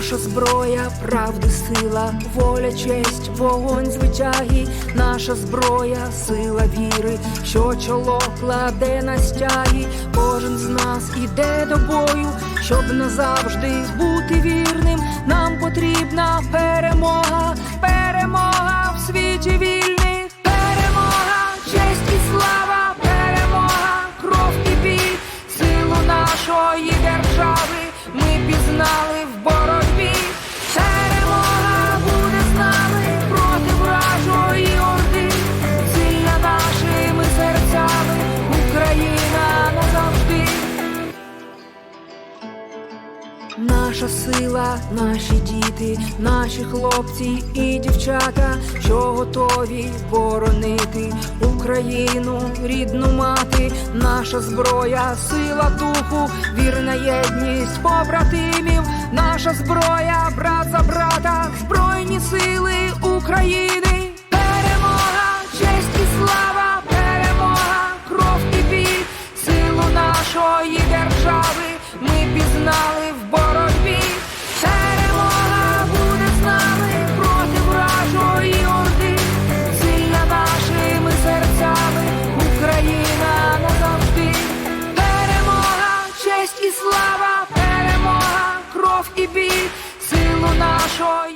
Наша зброя, правди, сила, воля, честь, вогонь звитяги, наша зброя, сила віри, що чоло кладе на стяги, кожен з нас іде до бою, щоб назавжди бути вірним. Нам потрібна перемога, перемога в світі вільних, перемога, честь і слава, перемога, кров і біль, силу нашої держави Наша сила, наші діти, наші хлопці і дівчата, що готові боронити Україну, рідну мати, наша зброя, сила духу, вірна єдність побратимів, наша зброя, брат за брата, збройні сили України. Перемога, честь і слава, перемога, кров і біль, силу нашої держави слава, перемога, кров і бій, силу нашої.